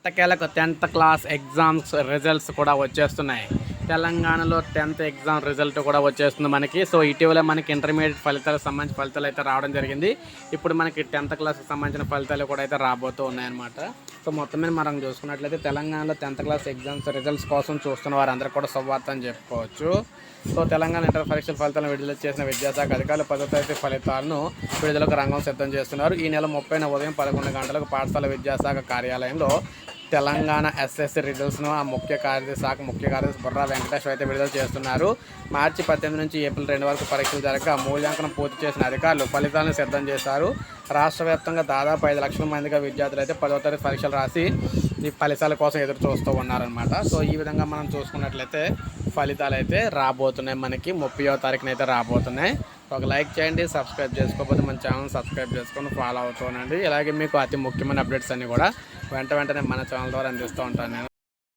ఎట్టకేలకు tenth class exams results కూడా వచ్చేస్తున్నాయి. తెలంగాణలో టెన్త్ ఎగ్జామ్ రిజల్ట్ కూడా వచ్చేస్తుంది మనకి. సో ఇటీవల మనకి ఇంటర్మీడియట్ ఫలితాలకు సంబంధించిన ఫలితాలు అయితే రావడం జరిగింది. ఇప్పుడు మనకి టెన్త్ క్లాస్కి సంబంధించిన ఫలితాలు కూడా అయితే రాబోతూ ఉన్నాయన్నమాట. సో మొత్తం మీద మనం చూసుకున్నట్లయితే తెలంగాణలో టెన్త్ క్లాస్ ఎగ్జామ్స్ రిజల్ట్స్ కోసం చూస్తున్న వారందరూ కూడా శుభవార్త అని చెప్పుకోవచ్చు. సో తెలంగాణ ఇంటర్ పరీక్షల ఫలితాలను విడుదల చేసిన విద్యాశాఖ అధికారులు పదో తరగతి ఫలితాలను విడుదలకు రంగం సిద్ధం చేస్తున్నారు. ఈ నెల ముప్పైన ఉదయం పదకొండు గంటలకు పాఠశాల విద్యాశాఖ కార్యాలయంలో తెలంగాణ ఎస్ఎస్సి రిజల్ట్స్ను ఆ ముఖ్య కార్యదర్శి శాఖ ముఖ్య కార్యదర్శి బుర్రా వెంకటేశ్వర అయితే విడుదల చేస్తున్నారు. మార్చి పద్దెనిమిది నుంచి ఏప్రిల్ రెండు వరకు పరీక్షలు జరగక మూల్యాంకనం పూర్తి చేసిన అధికారులు ఫలితాలను సిద్ధం చేశారు. రాష్ట్ర వ్యాప్తంగా దాదాపు ఐదు లక్షల మందిగా విద్యార్థులు అయితే పదవ తరగతి పరీక్షలు రాసి ఈ ఫలితాల కోసం ఎదురు చూస్తూ ఉన్నారనమాట సో ఈ విధంగా మనం చూసుకున్నట్లయితే ఫలితాలు అయితే రాబోతున్నాయి. మనకి ముప్పయో తారీఖునైతే రాబోతున్నాయి. ఒక లైక్ చేయండి సబ్స్క్రైబ్ చేసుకోకపోతే మన ఛానల్ సబ్స్క్రైబ్ చేసుకొని ఫాలో అవుతూ ఉండండి. ఇలాగే మీకు అతి ముఖ్యమైన అప్డేట్స్ అన్నీ కూడా వెంట వెంటనే మన ఛానల్ ద్వారా అందిస్తూ ఉంటాను నేను.